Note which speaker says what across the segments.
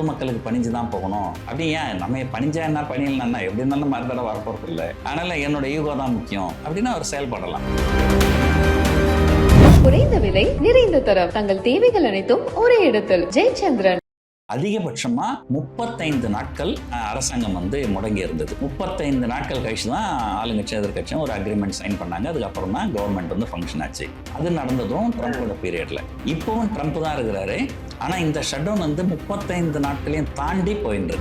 Speaker 1: பொதுமக்களுக்கு பணிஞ்சு தான் போகணும். அப்படி ஏன்? நம்ம பணிஞ்சா என்ன? பணியலன்னா எப்படி இருந்தாலும் மறுதடவை வரப்போறது இல்லை அதனால என்னோட ஈகோ தான் முக்கியம். அப்படின்னு அவர் செயல்படலாம்.
Speaker 2: குறைந்த விலை நிறைந்த தரம். தங்கள் தேவைகள் அனைத்தும் ஒரே இடத்தில். ஜெயச்சந்திரன்.
Speaker 1: அதிகபட்சமாக முப்பத்தைந்து நாட்கள் அரசாங்கம் வந்து முடங்கி இருந்தது. முப்பத்தைந்து நாட்கள் கழிச்சு தான் ஆளுங்கட்சி எதிர்கட்சியும் ஒரு அக்ரிமெண்ட் சைன் பண்ணாங்க. அதுக்கப்புறம் தான் கவர்மெண்ட் வந்து ஃபங்க்ஷன் ஆச்சு. அது நடந்ததும் ட்ரம்ப்போட பீரியடில் இப்போவும் ட்ரம்ப் தான் இருக்கிறாரு. ஆனால் இந்த ஷட்டவுன் வந்து முப்பத்தைந்து நாட்களையும் தாண்டி போயிட்டு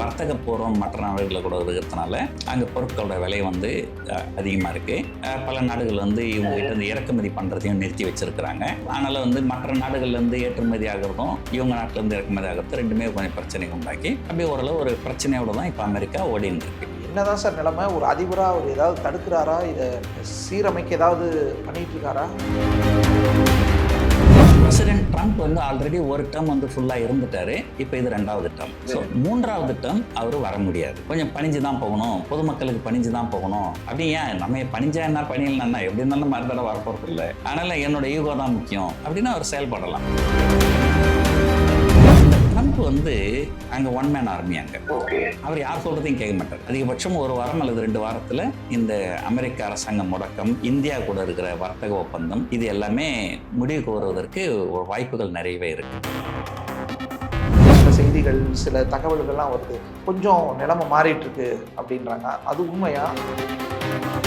Speaker 1: வர்த்தக பூர்வம் மற்ற நாடுகளில் கூட இருக்கிறதுனால அங்கே பொருட்களோட விலை வந்து அதிகமாக இருக்குது பல நாடுகள் வந்து இவங்க கிட்ட இருந்து இறக்குமதி பண்ணுறதையும் நிறுத்தி வச்சுருக்கிறாங்க. அதனால் வந்து மற்ற நாடுகள்லேருந்து ஏற்றுமதி ஆகிறதும் இவங்க நாட்டிலேருந்து இறக்குமதி ஆகிறது ரெண்டுமே கொஞ்சம் பிரச்சனை உண்டாக்கி அப்படியே ஓரளவு ஒரு பிரச்சனையோட தான் இப்போ அமெரிக்கா ஓடின்னு இருக்கு.
Speaker 3: என்னதான் சார் நிலைமை? ஒரு அதிபராக அவர் ஏதாவது தடுக்கிறாரா? இதை சீரமைக்க ஏதாவது பண்ணிகிட்டு இருக்காரா?
Speaker 1: பிரசிடென்ட் ட்ரம்ப் வந்து ஆல்ரெடி ஒரு டேர்ம் வந்து ஃபுல்லாக இருந்துட்டாரு. இப்போ இது ரெண்டாவது டேர்ம் ஸோ மூன்றாவது டேர்ம் அவர் வர முடியாது. கொஞ்சம் பணிஞ்சு தான் போகணும். பொதுமக்களுக்கு பணிஞ்சு தான் போகணும். அப்படி ஏன்? நம்ம பணிஞ்சா என்ன? பணியலன்னா எப்படி இருந்தாலும் மறுதடவை வரப்போறது இல்லை அதனால என்னோட ஈகோ தான் முக்கியம். அப்படின்னு அவர் செயல்படலாம். ட்ரம்ப் வந்து அங்க ஒன் மேன் ஆர்மி அங்க. அவர் யார் சொல்றதையும் கேட்க மாட்டார். அதிகபட்சம் ஒரு வாரம் அல்லது ரெண்டு வாரத்துல இந்த அமெரிக்க அரசாங்க முடக்கம் இந்தியா கூட இருக்கிற வர்த்தக ஒப்பந்தம் இது எல்லாமே முடிவுக்கு வருவதற்கு ஒரு வாய்ப்புகள் நிறையவே இருக்கு.
Speaker 3: சில செய்திகள் சில தகவல்கள்லாம் வருது. கொஞ்சம் நிலைமை மாறிட்டு இருக்கு அப்படின்றாங்க. அது உண்மையா?
Speaker 4: A2B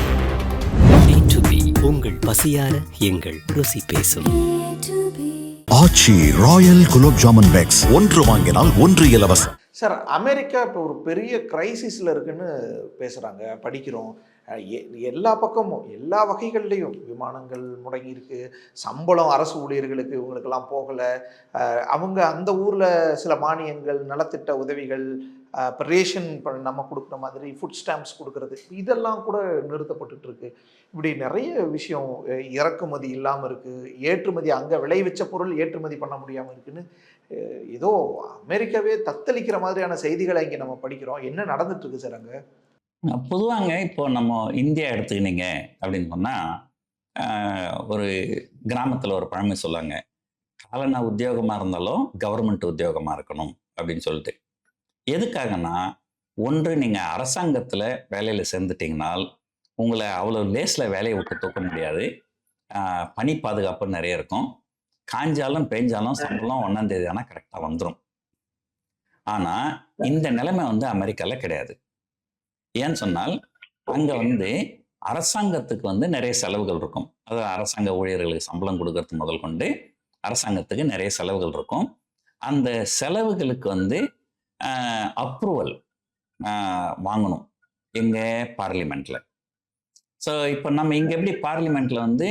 Speaker 4: உங்கள் பசியார எங்கள் ருசி பேசும்.
Speaker 5: Aachi royal gulab jamun packs. ஒன்று வாங்கினால் ஒன்று இலவசம்.
Speaker 3: சார் அமெரிக்கா இப்போ ஒரு பெரிய கிரைசிஸில் இருக்குன்னு பேசுகிறாங்க படிக்கிறோம். எல்லா பக்கமும் எல்லா வகைகள்லையும் விமானங்கள் முடங்கி இருக்கு சம்பளம் அரசு ஊழியர்களுக்கு இவங்களுக்கெல்லாம் போகலை. அவங்க அந்த ஊரில் சில மானியங்கள் நலத்திட்ட உதவிகள் இப்போ ரேஷன் நம்ம கொடுக்குற மாதிரி ஃபுட் ஸ்டாம்ப்ஸ் கொடுக்கறது இதெல்லாம் கூட நிறுத்தப்பட்டுட்டு இருக்கு இப்படி நிறைய விஷயம் இறக்குமதி இல்லாமல் இருக்குது ஏற்றுமதி அங்கே விளைவிச்ச பொருள் ஏற்றுமதி பண்ண முடியாமல் இருக்குன்னு ஏதோ அமெரிக்காவே தத்தளிக்கிற மாதிரியான செய்திகளை இங்கே நம்ம படிக்கிறோம். என்ன நடந்துட்டு இருக்கு சார் அங்கே?
Speaker 1: பொதுவாங்க இப்போ நம்ம இந்தியா எடுத்துக்கினீங்க அப்படின்னு சொன்னால் ஒரு கிராமத்தில் ஒரு பழமை சொல்லுவாங்க காலனா உத்தியோகமாக இருந்தாலும் கவர்மெண்ட் உத்தியோகமாக இருக்கணும் அப்படின்னு சொல்லிட்டு. எதுக்காகனா ஒன்று நீங்கள் அரசாங்கத்தில் வேலையில் சேர்ந்துட்டிங்கனால் உங்களை அவ்வளோ லேஸ்ல வேலையை விட்டு தூக்க முடியாது. பனி பணி பாதுகாப்பு நிறைய இருக்கும். காஞ்சாலும் பேஞ்சாலும் சம்பளம் ஒன்றாந்தேதி ஆனால் கரெக்டாக வந்துடும் ஆனா இந்த நிலைமை வந்து அமெரிக்கால கிடையாது. ஏன்னு சொன்னால் அங்கே வந்து அரசாங்கத்துக்கு வந்து நிறைய செலவுகள் இருக்கும். அதாவது அரசாங்க ஊழியர்களுக்கு சம்பளம் கொடுக்கறது முதல் கொண்டு அரசாங்கத்துக்கு நிறைய செலவுகள் இருக்கும். அந்த செலவுகளுக்கு வந்து அப்ரூவல் வாங்கணும் எங்க பார்லிமெண்ட்ல ஸோ இப்போ நம்ம இங்க எப்படி பார்லிமெண்ட்ல வந்து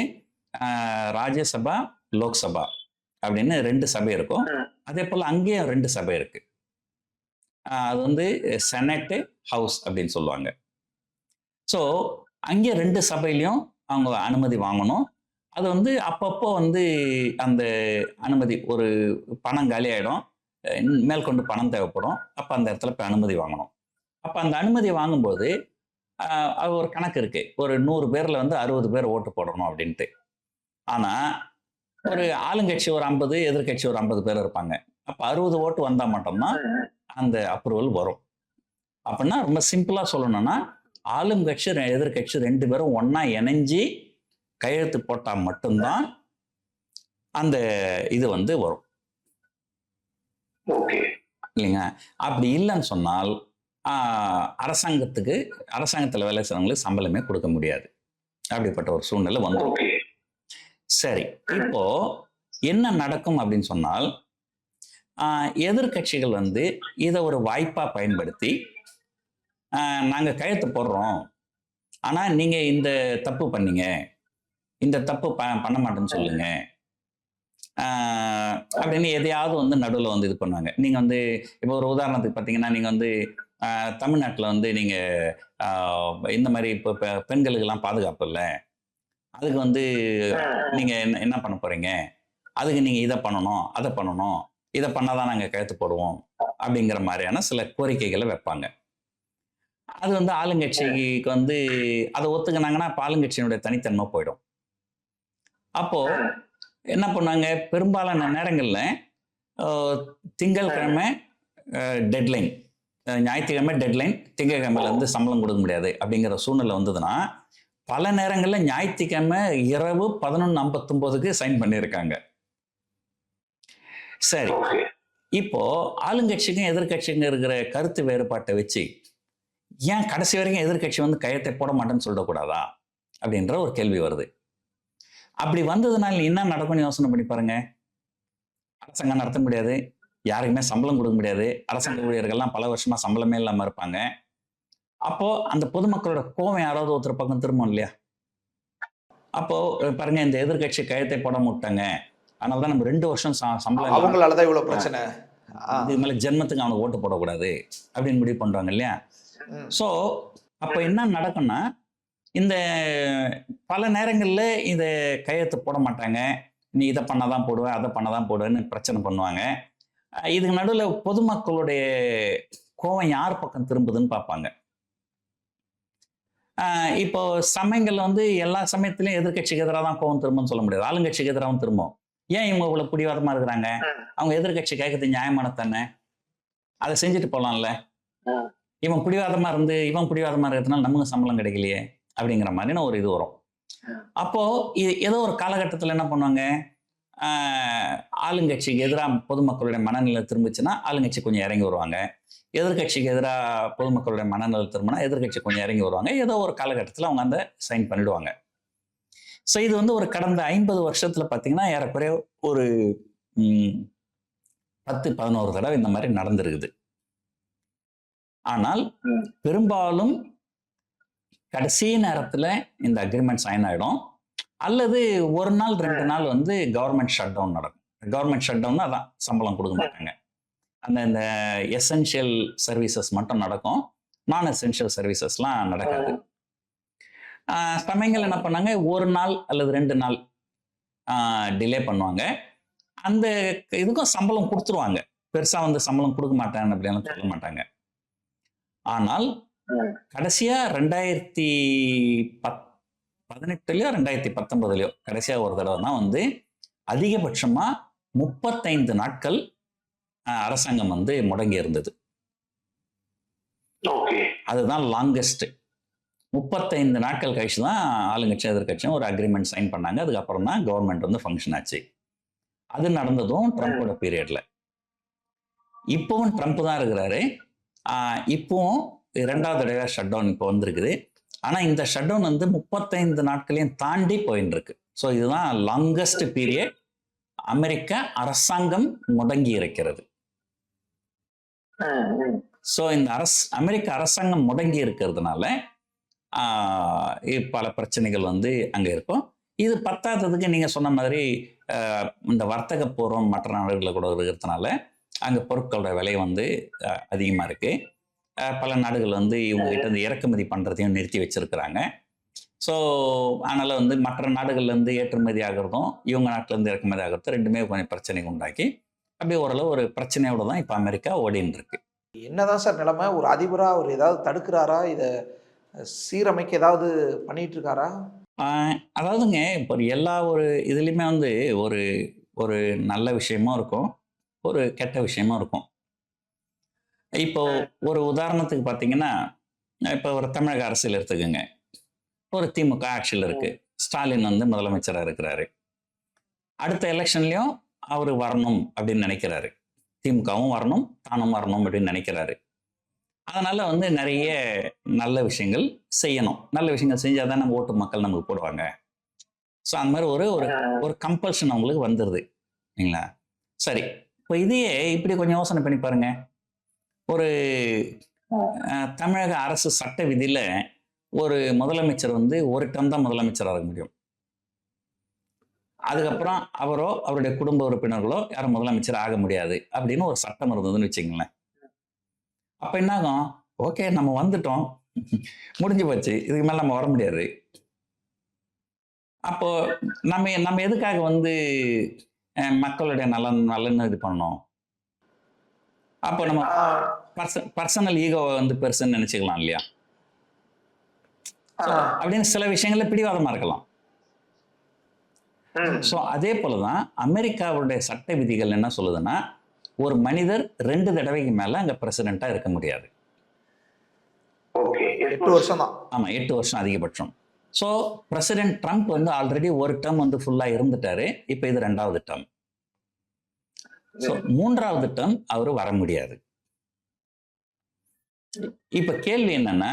Speaker 1: ராஜ்யசபா லோக்சபா அப்படின்னு ரெண்டு சபை இருக்கும். அதே போல் அங்கேயும் ரெண்டு சபை இருக்கு. அது வந்து செனட்டு ஹவுஸ் அப்படின்னு சொல்லுவாங்க. ஸோ அங்கே ரெண்டு சபையிலையும் அவங்க அனுமதி வாங்கணும். அது வந்து அப்பப்போ வந்து அந்த அனுமதி ஒரு பணம் காலி ஆகிடும் மேற்கொண்டு பணம் தேவைப்படும். அப்போ அந்த இடத்துல இப்போ அனுமதி வாங்கணும். அப்போ அந்த அனுமதி வாங்கும்போது அது ஒரு கணக்கு இருக்கு. ஒரு நூறு பேரில் வந்து அறுபது பேர் ஓட்டு போடணும் அப்படின்ட்டு. ஆனால் ஒரு ஆளுங்கட்சி ஒரு ஐம்பது எதிர்க்கட்சி ஒரு ஐம்பது பேர் இருப்பாங்க. அப்போ அறுபது ஓட்டு வந்தால் மட்டும்தான் அந்த அப்ரூவல் வரும். அப்படின்னா ரொம்ப சிம்பிளாக சொல்லணும்னா ஆளும் கட்சி எதிர்க்கட்சி ரெண்டு பேரும் ஒன்றா இணைஞ்சி கையெழுத்து போட்டால் மட்டும்தான் அந்த இது வந்து வரும். இல்லைங்க. அப்படி இல்லைன்னு சொன்னால் அரசாங்கத்துக்கு அரசாங்கத்தில் வேலை செய்றவங்களுக்கு சம்பளமே கொடுக்க முடியாது. அப்படிப்பட்ட ஒரு சூழ்நிலை வந்துடும் சரி. இப்போ என்ன நடக்கும் அப்படின்னு சொன்னால் ஆஹ், எதிர்க்கட்சிகள் வந்து இதை ஒரு வாய்ப்பா பயன்படுத்தி ஆஹ், நாங்க கையெழுத்து போடுறோம். ஆனா நீங்க இந்த தப்பு பண்ணீங்க. இந்த தப்பு ப பண்ண மாட்டேன்னு சொல்லுங்க. ஆஹ், அப்படின்னு எதையாவது வந்து நடுவில் வந்து இது பண்ணுவாங்க. நீங்க வந்து இப்போ ஒரு உதாரணத்துக்கு பார்த்தீங்கன்னா நீங்க வந்து ஆஹ், தமிழ்நாட்டுல வந்து நீங்க ஆஹ், இந்த மாதிரி இப்போ பெண்களுக்கெல்லாம் பாதுகாப்பு இல்லை. அதுக்கு வந்து நீங்க என்ன என்ன பண்ண போறீங்க? அதுக்கு நீங்க இதை பண்ணணும் அதை பண்ணணும் இதை பண்ணாதான் நாங்க கழுத்து போடுவோம் அப்படிங்கிற மாதிரியான சில கோரிக்கைகளை வைப்பாங்க. அது வந்து ஆளுங்கட்சிக்கு வந்து அதை ஒத்துக்கினாங்கன்னா இப்போ ஆளுங்கட்சியினுடைய தனித்தன்மை போயிடும். அப்போ என்ன பண்ணாங்க? பெரும்பாலான நேரங்கள்ல அஹ், திங்கட்கிழமை டெட்லைன் ஞாயிற்றுக்கிழமை டெட்லைன் திங்கட்கிழமையில இருந்து சம்பளம் கொடுக்க முடியாது அப்படிங்கிற சூழ்நிலை வந்ததுன்னா பல நேரங்களில் ஞாயிற்றுக்கிழமை இரவு பதினொன்று ஐம்பத்தொம்போதுக்கு சைன் பண்ணியிருக்காங்க. சரி. இப்போ ஆளுங்கட்சிக்கும் எதிர்க்கட்சிக்கும் இருக்கிற கருத்து வேறுபாட்டை வச்சு ஏன் கடைசி வரைக்கும் எதிர்க்கட்சி வந்து கையெழுத்தை போட மாட்டேன்னு சொல்லக்கூடாதா? அப்படின்ற ஒரு கேள்வி வருது. அப்படி வந்ததுனால என்ன நடக்கும்னு யோசனை பண்ணி பாருங்க. அரசாங்கம் நடத்த முடியாது. யாருக்குமே சம்பளம் கொடுக்க முடியாது. அரசாங்க ஊழியர்கள்லாம் பல வருஷமா சம்பளமே இல்லாம இருப்பாங்க. அப்போ அந்த பொதுமக்களோட கோவம் யாராவது ஒருத்தர் பக்கம் திரும்பும் இல்லையா? அப்போ பாருங்க இந்த எதிர்க்கட்சி கையெழுத்தை போட விட்டாங்க அதனால தான் நம்ம ரெண்டு வருஷம் ச- சம்பளம் இல்லாம
Speaker 3: அவங்களால தான் இவ்வளவு பிரச்சனை.
Speaker 1: இது மேல ஜென்மத்துக்கு அவனுக்கு ஓட்டு போடக்கூடாது. அப்படின்னு முடிவு பண்றாங்க இல்லையா. ஸோ அப்போ என்ன நடக்கும்னா இந்த பல நேரங்களில் இதை கையெழுத்து போட மாட்டாங்க. நீ இதை பண்ணாதான் போடுவேன் அதை பண்ணாதான் போடுவேன்னு பிரச்சனை பண்ணுவாங்க. இதுக்கு நடுவில் பொதுமக்களுடைய கோவம் யார் பக்கம் திரும்புதுன்னு பார்ப்பாங்க. இப்போ சமயங்கள்ல வந்து எல்லா சமயத்திலையும் எதிர்க்கட்சிக்கு எதிராக தான் கோவம் திரும்பும்னு சொல்ல முடியாது. ஆளுங்கட்சிக்கு எதிராகவும் திரும்பும். ஏன் இவங்க இவ்வளவு பிடிவாதமா இருக்கிறாங்க? அவங்க எதிர்க்கட்சி கேட்கறது நியாயமான தானே? அதை செஞ்சுட்டு போலாம்ல. இவன் பிடிவாதமா இருந்து இவன் பிடிவாதமா இருக்கிறதுனால நமக்கு சம்பளம் கிடைக்கலையே. அப்படிங்கிற மாதிரின ஒரு இது வரும். அப்போ இது ஏதோ ஒரு காலகட்டத்தில் என்ன பண்ணுவாங்க? ஆளுங்கட்சிக்கு எதிராக பொதுமக்களுடைய மனநிலை திரும்பிச்சுன்னா ஆளுங்கட்சி கொஞ்சம் இறங்கி வருவாங்க. எதிர்க்கட்சிக்கு எதிராக பொதுமக்களுடைய மனநிலை திரும்பினா எதிர்க்கட்சி கொஞ்சம் இறங்கி வருவாங்க. ஏதோ ஒரு காலகட்டத்தில் அவங்க அந்த சைன் பண்ணிடுவாங்க. ஸோ இது வந்து ஒரு கடந்த ஐம்பது வருஷத்துல பார்த்தீங்கன்னா ஏறக்குறைய ஒரு பத்து பதினோரு தடவை இந்த மாதிரி நடந்திருக்குது. ஆனால். பெரும்பாலும் கடைசி நேரத்தில் இந்த அக்ரிமெண்ட் சைன் ஆகிடும் அல்லது ஒரு நாள் ரெண்டு நாள் வந்து கவர்மெண்ட் ஷட் டவுன் நடக்கும். கவர்மெண்ட் ஷட் டவுன் அதான் சம்பளம் கொடுக்க மாட்டாங்க. அந்த இந்த எசென்ஷியல் சர்வீசஸ் மட்டும் நடக்கும். நான் எசென்ஷியல் சர்வீசஸ்லாம் நடக்காது. சமயங்கள் என்ன பண்ணாங்க? ஒரு நாள் அல்லது ரெண்டு நாள் டிலே பண்ணுவாங்க. அந்த இதுக்கும் சம்பளம் கொடுத்துருவாங்க. பெருசா வந்து சம்பளம் கொடுக்க மாட்டாங்க அப்படின்லாம் சொல்ல மாட்டாங்க. ஆனால் கடைசியா ரெண்டாயிரத்தி பத் பதினெட்டுலயோ ரெண்டாயிரத்தி பத்தொன்பதுலயோ கடைசியா ஒரு தடவை தான் வந்து அதிகபட்சமா முப்பத்தைந்து நாட்கள் அரசாங்கம் வந்து முடங்கி இருந்தது. அதுதான் லாங்கெஸ்ட் முப்பத்தைந்து நாட்கள் கழிச்சு தான் ஆளுங்கட்சி எதிர்க்கட்சியும் ஒரு அக்ரிமெண்ட் சைன் பண்ணாங்க. அதுக்கப்புறம் தான் கவர்மெண்ட் வந்து ஃபங்க்ஷன் ஆச்சு. அது நடந்ததும் ட்ரம்ப்போட பீரியட்ல இப்பவும் ட்ரம்ப் தான் இருக்கிறாரு. இப்பவும் இரண்டாவது தடவை ஷட் டவுன் இப்போ வந்திருக்குது. ஆனால் இந்த ஷட் டவுன் வந்து முப்பத்தைந்து நாட்களையும் தாண்டி போயின்னு இருக்கு ஸோ இதுதான் லாங்கஸ்ட் பீரியட் அமெரிக்க அரசாங்கம் முடங்கி இருக்கிறது. ஸோ இந்த அரசு அமெரிக்க அரசாங்கம் முடங்கி இருக்கிறதுனால பல பிரச்சனைகள் வந்து அங்கே இருக்கும். இது பத்தாததுக்கு நீங்கள் சொன்ன மாதிரி இந்த வர்த்தக பூர்வம் மற்ற நாடுகளில் கூட இருக்கிறதுனால அங்கே பொருட்களோட விலை வந்து அதிகமாக இருக்குது பல நாடுகள் வந்து இவங்ககிட்ட இந்த இறக்குமதி பண்ணுறதையும் நிறுத்தி வச்சிருக்கிறாங்க. ஸோ அதனால் வந்து மற்ற நாடுகள்லேருந்து ஏற்றுமதி ஆகிறதும் இவங்க நாட்டிலேருந்து இறக்குமதி ஆகிறதும் ரெண்டுமே கொஞ்சம் பிரச்சனை உண்டாக்கி அப்படியே ஓரளவு ஒரு பிரச்சனையோட தான் இப்போ அமெரிக்கா ஓடின்னு இருக்கு.
Speaker 3: என்னதான் சார் நிலைமை? ஒரு அதிபரா அவர் ஏதாவது தடுக்கிறாரா? இதை சீரமைக்க ஏதாவது பண்ணிட்டு இருக்காரா
Speaker 1: அதாவதுங்க இப்போ எல்லா ஒரு இதுலேயுமே வந்து ஒரு ஒரு நல்ல விஷயமும் இருக்கும் ஒரு கெட்ட விஷயமும் இருக்கும். இப்போ ஒரு உதாரணத்துக்கு பார்த்தீங்கன்னா இப்போ ஒரு தமிழக அரசியல் எடுத்துக்கோங்க. ஒரு திமுக ஆட்சியில் இருக்கு. ஸ்டாலின் வந்து முதலமைச்சராக இருக்கிறாரு. அடுத்த எலெக்ஷன்லையும் அவர் வரணும் அப்படின்னு நினைக்கிறாரு. திமுகவும் வரணும் தானும் வரணும் அப்படின்னு நினைக்கிறாரு. அதனால வந்து நிறைய நல்ல விஷயங்கள் செய்யணும். நல்ல விஷயங்கள் செஞ்சால் தான் நம்ம ஓட்டு மக்கள் நமக்கு போடுவாங்க. ஸோ அந்த மாதிரி ஒரு ஒரு ஒரு கம்பல்ஷன் அவங்களுக்கு வந்துடுது இல்லைங்களா? சரி. இப்போ இதையே இப்படி கொஞ்சம் யோசனை பண்ணி பாருங்க. ஒரு தமிழக அரசு சட்ட விதியில ஒரு முதலமைச்சர் வந்து ஒரு டம் தான் முதலமைச்சராக இருக்க முடியும். அதுக்கப்புறம் அவரோ அவருடைய குடும்ப உறுப்பினர்களோ யாரும் முதலமைச்சர் ஆக முடியாது அப்படின்னு ஒரு சட்டம் இருந்ததுன்னு வச்சுங்களேன் அப்ப என்ன ஆகும் ஓகே நம்ம வந்துட்டோம். முடிஞ்சு போச்சு. இதுக்கு மேல நம்ம வர முடியாது. அப்போ நம்ம நம்ம எதுக்காக வந்து மக்களுடைய நலன் நலன் இது பண்ணோம் அப்போ நம்ம பர்சன் பர்சனல் ஈகோவை வந்து பெருசுன்னு நினைச்சுக்கலாம் இல்லையா?
Speaker 6: ஆ,
Speaker 1: அப்படின்னு சில விஷயங்கள்ல பிடிவாதமா இருக்கலாம். ஸோ அதே போல தான் அமெரிக்காவுடைய சட்ட விதிகள் என்ன சொல்லுதுன்னா ஒரு மனிதர் ரெண்டு தடவைக்கு மேல அங்க பிரசிடென்ட்டா இருக்க முடியாது.
Speaker 6: ஓகே
Speaker 3: எட்டு வருஷம். தான்.
Speaker 1: ஆமா எட்டு வருஷம் அதிகபட்சம். ஸோ பிரசிடென்ட் ட்ரம்ப் வந்து ஆல்ரெடி ஒரு டேர்ம் வந்து ஃபுல்லா இருந்துட்டாரு. இப்போ இது ரெண்டாவது டேர்ம் ஸோ மூன்றாவது டேர்ம் அவர் வர முடியாது. இப்போ கேள்வி என்னன்னா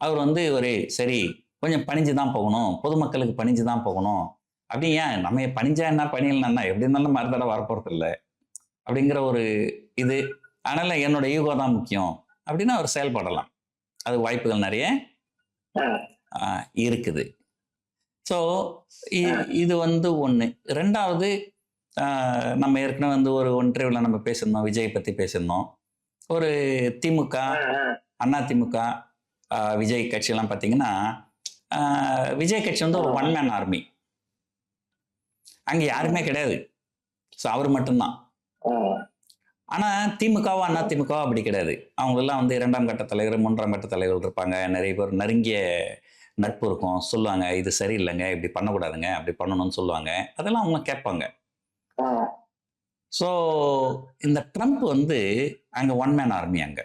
Speaker 1: அவர் வந்து ஒரு சரி கொஞ்சம் பணிஞ்சு தான் போகணும் பொதுமக்களுக்கு பணிஞ்சு தான் போகணும். அப்படி ஏன்? நம்ம பணிஞ்சா என்ன பணியலன்னா எப்படி இருந்தாலும் மறுதடவை வரப்போறது இல்லை அப்படிங்கிற ஒரு இது. அதனால என்னோட ஈகோ தான் முக்கியம். அப்படின்னு அவர் செயல்படலாம். அது வாய்ப்புகள் நிறைய இருக்குது. ஸோ இது வந்து ஒன்று ரெண்டாவது நம்ம ஏற்கனவே வந்து ஒரு ஒன்றியவில் நம்ம பேசியிருந்தோம் விஜய் பற்றி பேசியிருந்தோம். ஒரு திமுக அண்ணா திமுக விஜய் கட்சியெல்லாம் பார்த்தீங்கன்னா விஜய் கட்சி வந்து ஒரு ஒன் மேன் ஆர்மி அங்கே யாருமே கிடையாது. ஸோ அவர் மட்டும்தான். ஆனால் திமுகவோ அண்ணா திமுகவோ அப்படி கிடையாது. அவங்களெல்லாம் வந்து இரண்டாம் கட்ட தலைவர் மூன்றாம் கட்ட தலைவர்கள் இருப்பாங்க. நிறைய பேர் நெருங்கிய நட்பு இருக்கும். சொல்லுவாங்க இது சரியில்லைங்க இப்படி பண்ணக்கூடாதுங்க அப்படி பண்ணணும்னு சொல்லுவாங்க. அதெல்லாம் அவங்க கேட்பாங்க. ஸோ இந்த ட்ரம்ப் வந்து அங்கே ஒன் மேன் ஆர்மி அங்கே.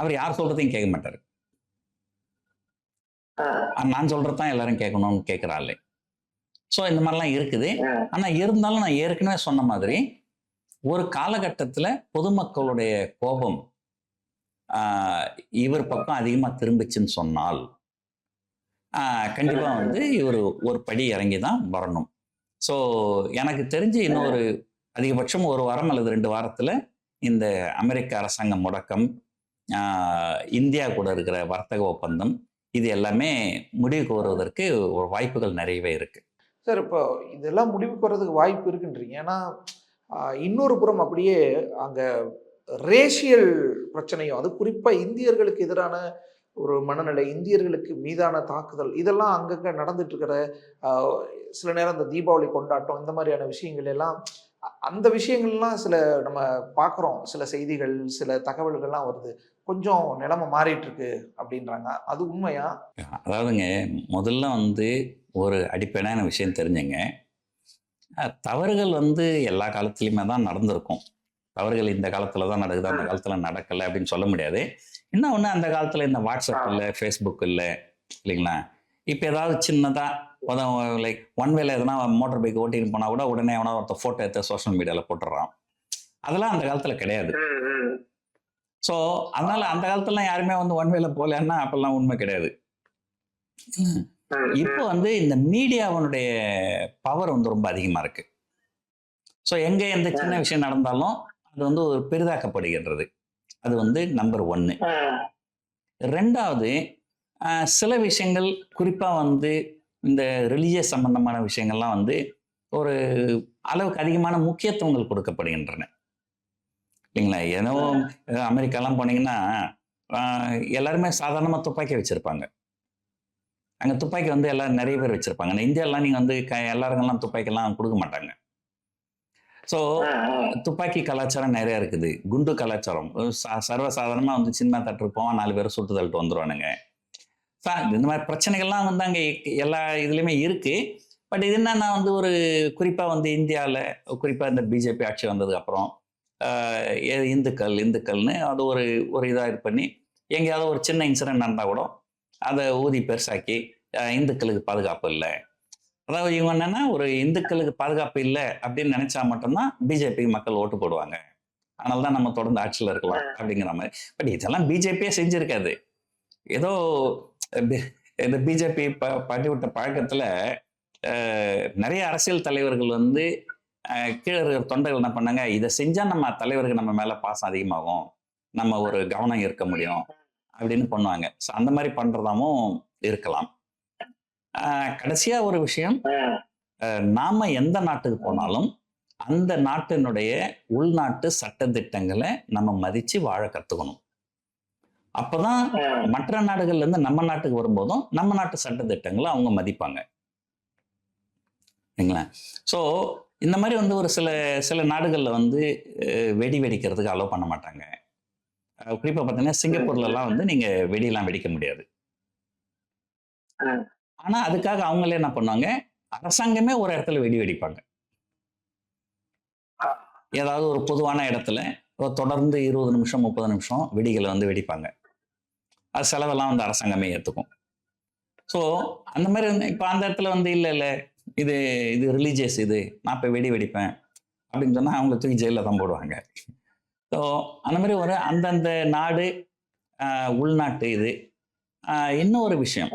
Speaker 1: அவர் யார் சொல்றதையும் கேட்க மாட்டார். நான் சொல்றது தான் எல்லாரும் கேட்கணும்னு கேட்குற ஆளு ஸோ இந்த மாதிரிலாம் இருக்குது. ஆனால் இருந்தாலும் நான் ஏற்கனவே சொன்ன மாதிரி ஒரு காலகட்டத்தில் பொதுமக்களுடைய கோபம் இவர் பக்கம் அதிகமாக திரும்பிச்சுன்னு சொன்னால் கண்டிப்பாக வந்து இவர் ஒரு படி இறங்கி தான் வரணும். ஸோ எனக்கு தெரிஞ்சு இன்னொரு அதிகபட்சம் ஒரு வாரம் அல்லது ரெண்டு வாரத்தில் இந்த அமெரிக்க அரசாங்க முடக்கம் இந்தியா கூட இருக்கிற வர்த்தக ஒப்பந்தம் இது எல்லாமே முடிவுக்கு வருவதற்கு ஒரு வாய்ப்புகள் நிறையவே இருக்கு.
Speaker 3: சார் இப்போ இதெல்லாம் முடிவுக்கு வர்றதுக்கு வாய்ப்பு இருக்குன்றீங்க. ஏன்னா இன்னொரு புறம் அப்படியே அங்கே ரேஷியல் பிரச்சனையும் அது குறிப்பாக இந்தியர்களுக்கு எதிரான ஒரு மனநிலை இந்தியர்களுக்கு மீதான தாக்குதல் இதெல்லாம் அங்கங்கே நடந்துட்டு இருக்கிற சில நேரம் இந்த தீபாவளி கொண்டாட்டம் இந்த மாதிரியான விஷயங்கள் எல்லாம் அ- அந்த விஷயங்கள்லாம் சில நம்ம பார்க்குறோம் சில செய்திகள் சில தகவல்கள்லாம் வருது. கொஞ்சம் நிலைமை மாறிட்டு இருக்கு அப்படின்றாங்க. அது உண்மையா?
Speaker 1: அதாவதுங்க முதல்ல வந்து ஒரு அடிப்படையான விஷயம் தெரிஞ்சுங்க. தவறுகள் வந்து எல்லா காலத்துலேயுமே தான் நடந்திருக்கும். தவறுகள் இந்த காலத்துல தான் நடக்குது. அந்த காலத்துல நடக்கலை அப்படின்னு சொல்ல முடியாது. இன்னும் ஒன்று அந்த காலத்துல இந்த வாட்ஸ்அப் இல்லை ஃபேஸ்புக் இல்லை இல்லைங்களா? இப்போ ஏதாவது சின்னதாக லைக் ஒன் வேல எதனா மோட்டர் பைக் ஓட்டின்னு போனால் கூட உடனே எவனா ஒருத்தர் ஃபோட்டோ எடுத்து சோஷியல் மீடியாவில் போட்டுடுறான் அதெல்லாம் அந்த காலத்தில் கிடையாது. ஸோ அதனால அந்த காலத்துலலாம் யாருமே வந்து ஒன் வேல போகலன்னா அப்பெல்லாம் உண்மை கிடையாது. இப்போ வந்து இந்த மீடியாவினுடைய பவர் வந்து ரொம்ப அதிகமாக இருக்கு. ஸோ எங்கே எந்த சின்ன விஷயம் நடந்தாலும் அது வந்து ஒரு பெரிதாக்கப்படுகின்றது. அது வந்து நம்பர் ஒன்று ரெண்டாவது சில விஷயங்கள் குறிப்பாக வந்து இந்த ரிலீஜியஸ் சம்பந்தமான விஷயங்கள்லாம் வந்து ஒரு அளவுக்கு அதிகமான முக்கியத்துவங்கள் கொடுக்கப்படுகின்றன. இல்லைங்களா? ஏதோ அமெரிக்காலாம் போனீங்கன்னா எல்லாருமே சாதாரணமாக துப்பாக்கி வச்சுருப்பாங்க. அங்கே துப்பாக்கி வந்து எல்லாரும் நிறைய பேர் வச்சுருப்பாங்க. ஆனால் இந்தியாவிலாம் நீங்கள் வந்து க எல்லாருக்கெல்லாம் துப்பாக்கிலாம் கொடுக்க மாட்டாங்க. ஸோ துப்பாக்கி கலாச்சாரம் நிறைய இருக்குது. குண்டு கலாச்சாரம். ச- சர்வசாதாரணமாக வந்து சின்ன தட்டிருப்போம் நாலு பேர் சுட்டு தள்ளிட்டு வந்துருவானுங்க. சா இந்த மாதிரி பிரச்சனைகள்லாம் வந்து அங்கே எல்லா இதுலேயுமே இருக்குது பட் இது என்னன்னா வந்து ஒரு குறிப்பாக வந்து இந்தியாவில் குறிப்பாக இந்த பிஜேபி ஆட்சி வந்ததுக்கப்புறம் இந்துக்கள் இந்துக்கள்னு அது ஒரு ஒரு இதாக இது பண்ணி எங்கேயாவது ஒரு சின்ன இன்சிடென்ட் நடந்தால் கூட அதை ஊதி பெருசாக்கி இந்துக்களுக்கு பாதுகாப்பு இல்லை. அதாவது இவங்க என்னன்னா ஒரு இந்துக்களுக்கு பாதுகாப்பு இல்லை அப்படின்னு நினைச்சா மட்டும்தான் பிஜேபி மக்கள் ஓட்டு போடுவாங்க. அதனால தான் நம்ம தொடர்ந்து ஆட்சியில் இருக்கலாம் அப்படிங்கிற மாதிரி. பட் இதெல்லாம் பிஜேபியே செஞ்சிருக்காது. ஏதோ இந்த பிஜேபி ப பண்ணி விட்ட பழக்கத்துல நிறைய அரசியல் தலைவர்கள் வந்து கீழே இருக்கிற தொண்டர்கள் என்ன பண்ணாங்க இதை செஞ்சா நம்ம தலைவருக்கு நம்ம மேல பாசம் அதிகமாகும். நம்ம ஒரு கவனம் இருக்க முடியும். அப்படின்னு பண்ணுவாங்க. ஸோ அந்த மாதிரி பண்றதாவும் இருக்கலாம். கடைசியா ஒரு விஷயம். நாம எந்த நாட்டுக்கு போனாலும் அந்த நாட்டினுடைய உள்நாட்டு சட்டதிட்டங்களை நம்ம மதிச்சு வாழ கத்துக்கணும். அப்பதான் மற்ற நாடுகள்ல இருந்து நம்ம நாட்டுக்கு வரும்போதும் நம்ம நாட்டு சட்டதிட்டங்களை அவங்க மதிப்பாங்க. சரிங்களா ஸோ இந்த மாதிரி வந்து ஒரு சில சில நாடுகளில் வந்து வெடி வெடிக்கிறதுக்கு அலோவ் பண்ண மாட்டாங்க. குறிப்பா பார்த்தீங்கன்னா சிங்கப்பூர்லலாம் வந்து நீங்க வெடியெல்லாம் வெடிக்க முடியாது.
Speaker 6: ம்.
Speaker 1: ஆனா அதுக்காக அவங்களே என்ன பண்ணுவாங்க? அரசாங்கமே ஒரு இடத்துல வெடி வெடிப்பாங்க. ஏதாவது ஒரு பொதுவான இடத்துல தொடர்ந்து இருபது நிமிஷம் முப்பது நிமிஷம் வெடிகளை வந்து வெடிப்பாங்க. அது செலவெல்லாம் வந்து அரசாங்கமே ஏற்றுக்கும் ஸோ அந்த மாதிரி வந்து இப்போ அந்த இடத்துல வந்து இல்லை இல்லை. இது இது ரிலீஜியஸ் இது. நான் இப்போ வெடி வெடிப்பேன். அப்படின்னு சொன்னால் அவங்கள தூக்கி ஜெயிலில் தான் போடுவாங்க. ஸோ அந்த மாதிரி ஒரு அந்தந்த நாடு ஆஹ், உள்நாட்டு இது. இன்னொரு விஷயம்.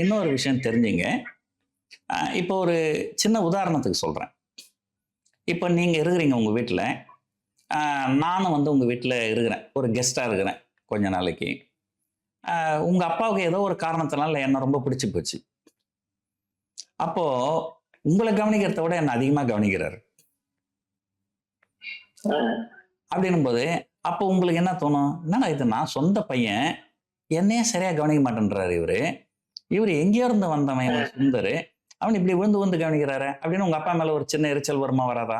Speaker 1: இன்னொரு விஷயம் தெரிஞ்சுங்க. இப்போ ஒரு சின்ன உதாரணத்துக்கு சொல்கிறேன் இப்போ நீங்கள் இருக்கிறீங்க உங்கள் வீட்டில் நானும் வந்து உங்கள் வீட்டில் இருக்கிறேன். ஒரு கெஸ்ட்டாக இருக்கிறேன் கொஞ்ச நாளைக்கு. உங்கள் அப்பாவுக்கு ஏதோ ஒரு காரணத்தினால என்ன ரொம்ப பிடிச்சி போச்சு. அப்போது உங்களை கவனிக்கிறத விட என்ன அதிகமாக கவனிக்கிறாரு. அப்படின்னும் போது அப்போ உங்களுக்கு என்ன தோணும்? என்னடா இது நான் சொந்த பையன். என்னையே சரியா கவனிக்க மாட்டேன்றாரு இவரு. இவர் எங்கேயோ இருந்து வந்தவன் சுந்தர். அவன் இப்படி விழுந்து விழுந்து கவனிக்கிறாரு. அப்படின்னு உங்க அப்பா மேல ஒரு சின்ன எரிச்சல் வருமா வராதா?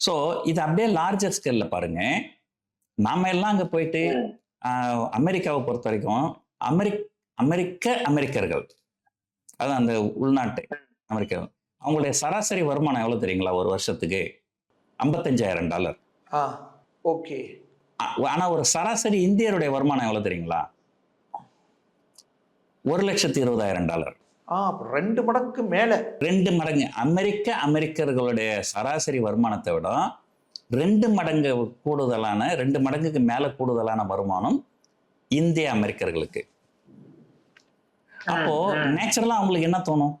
Speaker 1: ஸோ இது அப்படியே லார்ஜர் ஸ்கேல்ல பாருங்க. நாம எல்லாம் அங்க போயிட்டு அமெரிக்காவை பொறுத்த வரைக்கும் அமெரிக் அமெரிக்க அமெரிக்கர்கள். அதான் அந்த உள்நாட்டு அமெரிக்கர்கள். அவங்களுடைய சராசரி வருமானம் எவ்வளவு தெரியுங்களா ஒரு வருஷத்துக்கு? ஐம்பத்தஞ்சாயிரம் டாலர்.
Speaker 3: ஆ ஓகே.
Speaker 1: ஆனா ஒரு சராசரி இந்தியருடைய வருமானம் எவ்வளவு தெரியுங்களா? ஒரு லட்சத்தி இருபதாயிரம் டாலர்.
Speaker 3: ரெண்டு மடங்கு மேலே.
Speaker 1: ரெண்டு மடங்கு. அமெரிக்க அமெரிக்கர்களுடைய சராசரி வருமானத்தை விட ரெண்டு மடங்கு கூடுதலான ரெண்டு மடங்குக்கு மேல கூடுதலான வருமானம் இந்திய அமெரிக்கர்களுக்கு. அப்போ நேச்சுரலா அவங்களுக்கு என்ன தோணும்?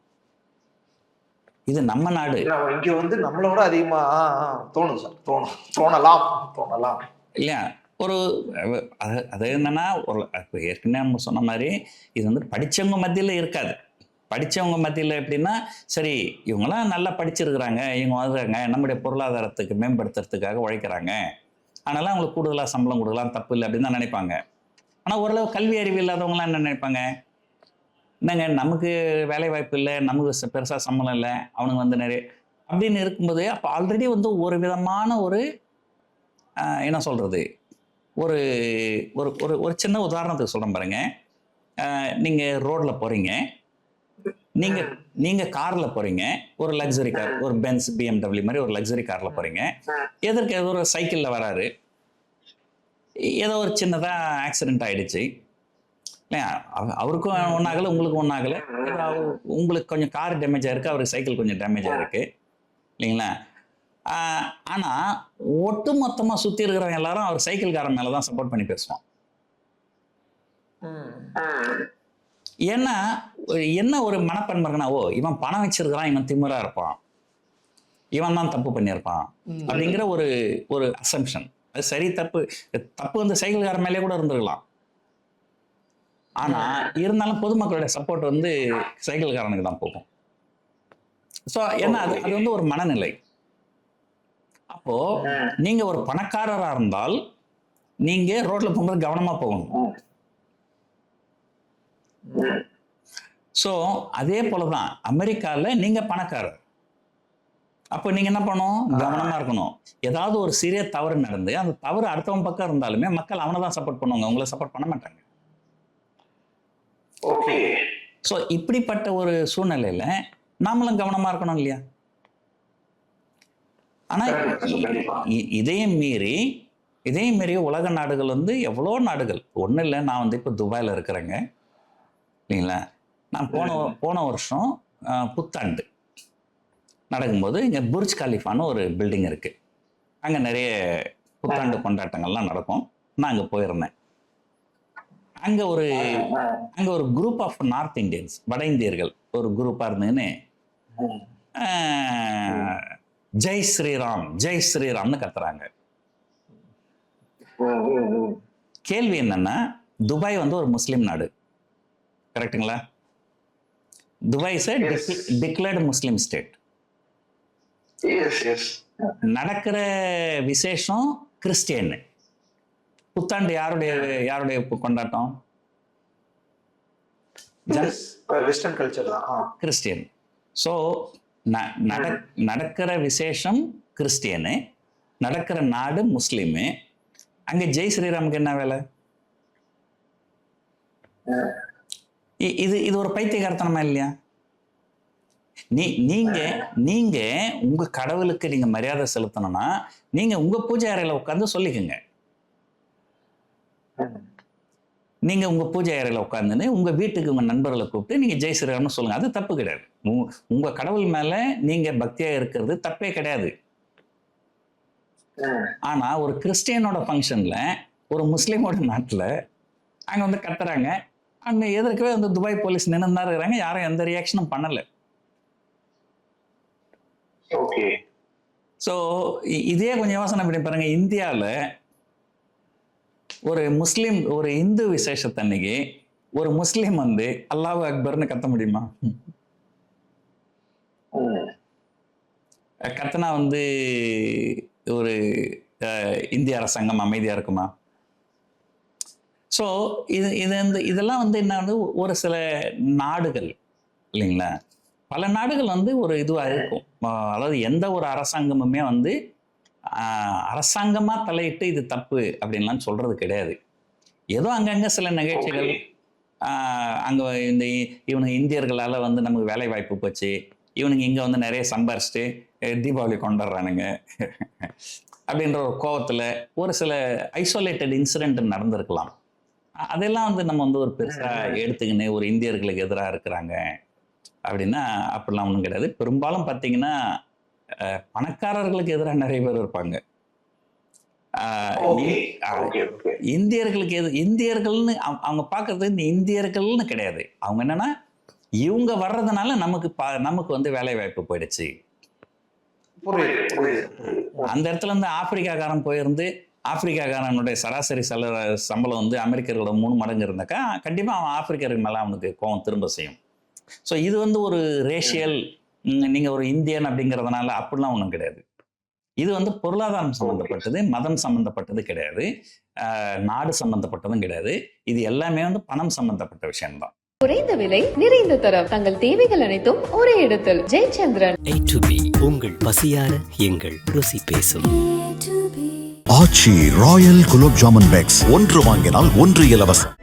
Speaker 1: இது நம்ம நாடு.
Speaker 3: இங்க வந்து நம்மளோட அதிகமா தோணும் சார். தோணும் தோணலாம் தோணலாம்.
Speaker 1: இல்லையா ஒரு அது அது என்னன்னா ஒரு இப்போ ஏற்கனவே நம்ம சொன்ன மாதிரி இது வந்து படிச்சவங்க மத்தியில் இருக்காது. படித்தவங்க மத்தியில் எப்படின்னா சரி இவங்களாம் நல்லா படிச்சிருக்கிறாங்க இவங்க வந்துறாங்க நம்முடைய பொருளாதாரத்துக்கு மேம்படுத்துறதுக்காக உழைக்கிறாங்க. அதனால் அவங்களுக்கு கூடுதலாக சம்பளம் கொடுக்கலாம் தப்பு இல்லை அப்படின்னு தான் நினைப்பாங்க. ஆனால் ஓரளவு கல்வி அறிவு இல்லாதவங்களாம் என்ன நினைப்பாங்க? என்னங்க நமக்கு வேலை வாய்ப்பு இல்லை நமக்கு பெருசாக சம்பளம் இல்லை அவனுங்க வந்து நிறைய அப்படின்னு இருக்கும்போது அப்போ ஆல்ரெடி வந்து ஒரு விதமான ஒரு என்ன சொல்றது? ஒரு ஒரு ஒரு ஒரு சின்ன உதாரணத்துக்கு சொல்றேன் பாருங்க. ஆஹ், நீங்க ரோட்ல போறீங்க. நீங்க நீங்க கார்ல போறீங்க. ஒரு லக்ஸரி கார் ஒரு பென்ஸ் பிஎம்டபிள்யூ மாதிரி ஒரு லக்ஸரி கார்ல போறீங்க. எதற்கு ஏதோ ஒரு சைக்கிள்ல வராரு. ஏதோ ஒரு சின்னதா ஆக்சிடென்ட் ஆயிடுச்சு. இல்லையா? அவ- அவருக்கும் ஒன்றாகல உங்களுக்கும் ஒன்றாகல உங்களுக்கு கொஞ்சம் கார் டேமேஜ் ஆயிருக்கு அவருக்கு சைக்கிள் கொஞ்சம் டேமேஜ் ஆயிருக்கு இல்லைங்களா? ஆஹ் ஆனா ஒட்டு மொத்தமா சுத்தி இருக்கிறவங்க எல்லாரும் அவர் சைக்கிள்காரன் மேல தான் சப்போர்ட் பண்ணி பேசுவான். ஏன்னா என்ன ஒரு மனப்பான்மை இருக்குன்னா ஓ இவன் பணம் வச்சிருக்கிறான் இவன் திமிரா இருப்பான். இவன் தான் தப்பு பண்ணியிருப்பான். அப்படிங்கிற ஒரு ஒரு அசம்ஷன் அது சரி தப்பு. தப்பு வந்து சைக்கிள்காரன் மேலே கூட இருந்திருக்கலாம். ஆனா இருந்தாலும் பொதுமக்களுடைய சப்போர்ட் வந்து சைக்கிள்காரனுக்கு தான் போகும். ஸோ ஏன்னா அது அது வந்து ஒரு மனநிலை. அப்போ நீங்க ஒரு பணக்காரரா இருந்தால் நீங்க ரோட்ல போகும்போது கவனமா போகணும். ஸோ அதே போலதான் அமெரிக்கால நீங்க பணக்காரர். அப்போ நீங்க என்ன பண்ணணும்? கவனமா இருக்கணும். ஏதாவது ஒரு சிறிய தவறு நடந்து அந்த தவறு அடுத்தவன் பக்கம் இருந்தாலுமே மக்கள் அவனை தான் சப்போர்ட் பண்ணுவாங்க. உங்களை சப்போர்ட் பண்ண மாட்டாங்க.
Speaker 6: ஓகே.
Speaker 1: ஸோ இப்படிப்பட்ட ஒரு சூழ்நிலையில நாமளும் கவனமா இருக்கணும் இல்லையா? ஆனா
Speaker 6: கண்டிப்பா, கண்டிப்பா.
Speaker 1: இ- இதையும் மீறி இதையும் மீறி உலக நாடுகள் வந்து எவ்வளோ நாடுகள்? ஒன்றும் இல்லை நான் வந்து இப்போ துபாயில் இருக்கிறேங்க. இல்லைங்களா? நான் போன போன வருஷம் புத்தாண்டு நடக்கும்போது இங்கே புர்ஜ் கலிஃபான்னு ஒரு பில்டிங் இருக்கு. அங்கே நிறைய புத்தாண்டு கொண்டாட்டங்கள்லாம் நடக்கும். நான் அங்கே போயிருந்தேன். அங்கே ஒரு அங்கே ஒரு குரூப் ஆஃப் நார்த் இந்தியன்ஸ் வட இந்தியர்கள் ஒரு குரூப்பாக ஆஹ், ஜெய் ஸ்ரீராம் ஜெய் ஸ்ரீராம்னு கத்துறாங்க. கேள்வி என்னன்னா துபாய் வந்து ஒரு முஸ்லீம் நாடு. கரெக்ட்டுங்களா? Dubai is. Declared Muslim state. நடக்கிற விசேஷம் கிறிஸ்டியன் புத்தாண்டு யாருடைய யாருடைய கொண்டாட்டம்? கிறிஸ்டியன். ஸோ நடக்கிற விசேஷம் கிறிஸ்டியனு நடக்கிற நாடு முஸ்லீமு. அங்கே ஜெய் ஸ்ரீராமுக்கு என்ன வேலை? இது இது ஒரு பைத்தியகாரத்தனமா இல்லையா? நீ நீங்க நீங்க உங்க கடவுளுக்கு நீங்க மரியாதை செலுத்தணும்னா நீங்க உங்க பூஜை அறையில உட்காந்து சொல்லிக்கோங்க. நீங்க உங்க பூஜை அறையில உட்காந்துன்னு உங்க வீட்டுக்கு உங்க நண்பர்களை கூப்பிட்டு நீங்க ஜெய் ஸ்ரீராம்னு சொல்லுங்க. அது தப்பு கிடையாது. உ- உங்க கடவுள் மேல நீங்க பக்தியா இருக்கிறது தப்பே கிடையாது.
Speaker 6: ம்.
Speaker 1: ஆனா ஒரு கிறிஸ்டியனோட ஃபங்க்ஷன்ல ஒரு முஸ்லீமோட நாட்டுல அங்க வந்து கத்துறாங்க. அங்க எதிர்க்கவே வந்து துபாய் போலீஸ் நின்று தான் இருக்கிறாங்க. யாரும் எந்த ரியாக்ஷனும் பண்ணல.
Speaker 6: ஓகே
Speaker 1: ஸோ இதே கொஞ்சம் யோசனை பண்ணி பாருங்க. இந்தியாவில் ஒரு முஸ்லீம் ஒரு இந்து விசேஷத்தன்னைக்கு ஒரு முஸ்லீம் வந்து அல்லாஹ் அக்பர்னு கத்த முடியுமா. கத்தனா வந்து ஒரு இந்திய அரசாங்கம் அமைதியா இருக்குமா? ஸோ இது இது வந்து இதெல்லாம் வந்து என்ன வந்து ஒரு சில நாடுகள் இல்லைங்களா? பல நாடுகள் வந்து ஒரு இதுவாக இருக்கும். அதாவது எந்த ஒரு அரசாங்கமுமே வந்து ஆஹ், அரசாங்கமா தலையிட்டு இது தப்பு அப்படின்லாம் சொல்றது கிடையாது. ஏதோ அங்கங்க சில நிகழ்ச்சிகள் அங்க இந்த இவனுங்க இந்தியர்களால வந்து நமக்கு வேலை வாய்ப்பு போச்சு இவனுங்க இங்க வந்து நிறைய சம்பாரிச்சுட்டு தீபாவளி கொண்டாடுறானுங்க. அப்படின்ற ஒரு கோவத்துல ஒரு சில ஐசோலேட்டட் இன்சிடென்ட் நடந்திருக்கலாம். அதெல்லாம் வந்து நம்ம வந்து ஒரு பெருசா எடுத்துக்கின்னு ஒரு இந்தியர்களுக்கு எதிராக இருக்கிறாங்க. அப்படின்னா அப்படிலாம் ஒன்றும் கிடையாது. பெரும்பாலும் பார்த்தீங்கன்னா பணக்காரர்களுக்கு எதிராக நிறைய பேர் இருப்பாங்க. இந்தியர்களுக்கு எது இந்தியர்கள்னு அவங்க- பார்க்கறது இந்த இந்தியர்கள்னு கிடையாது. அவங்க என்னன்னா இவங்க வர்றதுனால நமக்கு பா- நமக்கு வந்து வேலை வாய்ப்பு போயிடுச்சு அந்த இடத்துல இருந்து ஆப்பிரிக்காக்காரன் போயிருந்து ஆப்பிரிக்காக்காரனுடைய சராசரி செல சம்பளம் வந்து அமெரிக்கர்களோட மூணு மடங்கு இருந்தாக்கா கண்டிப்பா அவன் ஆப்பிரிக்கருக்கு மேல அவனுக்கு கோவம் திரும்ப செய்யும். ஸோ இது வந்து ஒரு ரேஷியல் நீங்க ஒரு இந்தியன் அப்படிங்கிறதுனால அப்படிலாம் ஒன்றும் கிடையாது. இது வந்து பொருளாதாரம் சம்பந்தப்பட்டது மதம் சம்பந்தப்பட்டது கிடையாது. ஆஹ் நாடு சம்பந்தப்பட்டதும் கிடையாது. இது எல்லாமே வந்து பணம் சம்பந்தப்பட்ட விஷயம்தான்.
Speaker 2: குறைந்த விலை நிறைந்த தரம். தங்கள் தேவைகள் அனைத்தும் ஒரே இடத்தில். ஜெயச்சந்திரன்.
Speaker 4: A to B உங்கள் பசியார எங்கள் ருசி பேசும்.
Speaker 5: Aachi royal gulab jamun packs. ஒன்று வாங்கினால் ஒன்று இலவசம்.